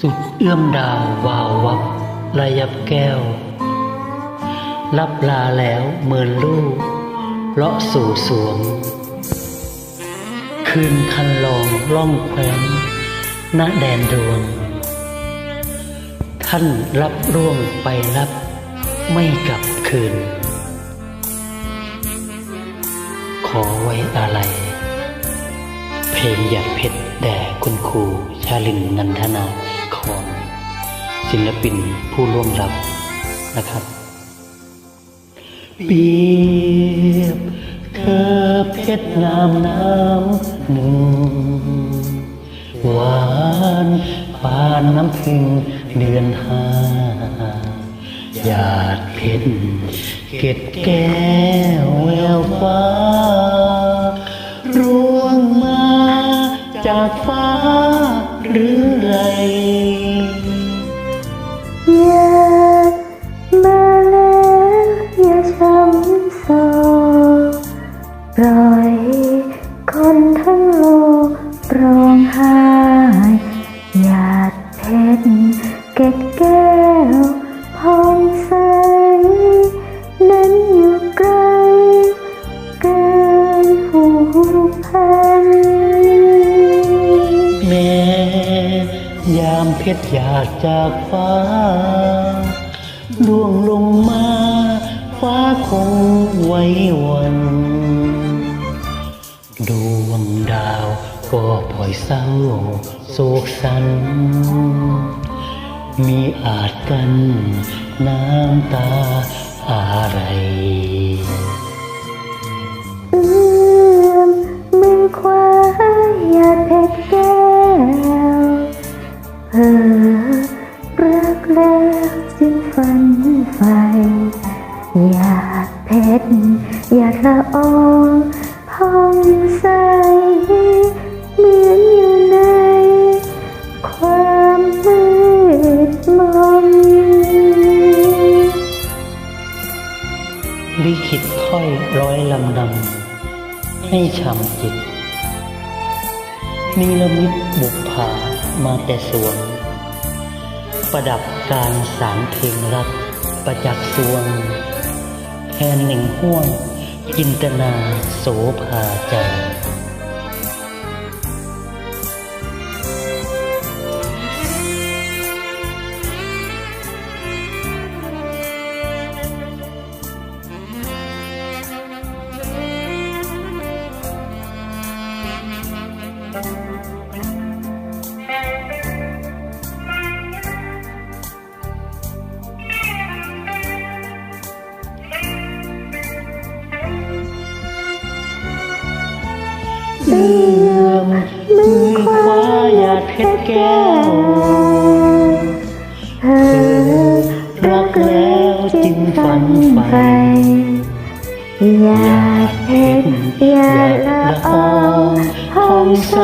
สุดเอื้อมดาววาววับระยับแก้ว รับลาแล้วเมินลูกเลาะสู่สวง คืนคันลองล่องแคว้นณแดนดวง ท่านรับร่วงไปรับไม่กลับคืน ขอไว้อะไรเพลงหยาดเพชรแด่คุณครูชาลินนันทนา คอนศิลปินผู้ร่วมรับนะครับเปียบเธอเพชรงามน้ำหนึ่ง หวานปานน้ำพึ่งเดือนห้าหยาดเพชรเกล็ดแก้วแววฟ้า จากฟ้าหรือไรอย่ามาแล้วอย่าช้ำโศกปล่อยคนทั้งโลกร้องไห้หยาดเพชรเก็ดแก้วพองใส ยามเพชรอยากจากฟ้าล่วงลงมา ฟ้าคงไว้วัน ดวงดาวก็ปล่อยเศร้าโศกสัน มีอาจกันน้ำตาอะไร หยาดเพชรหยาดละอองพองใสเหมือนอยู่ใน ความมืดมนลิขิตถ้อยร้อยลำนำให้ช้ำจิตนิรมิตบุกผามาแต่สวง ประดับการสารเพลงรักประจักษ์สวง แทนหนึ่งห่วงจินตนาโสภาใจ เอื้อมมือคว้าหยาดเพชรแก้วเธอรักแล้วจึงฝันใฝ่อยาดเพชรอยาดละอองห้องใส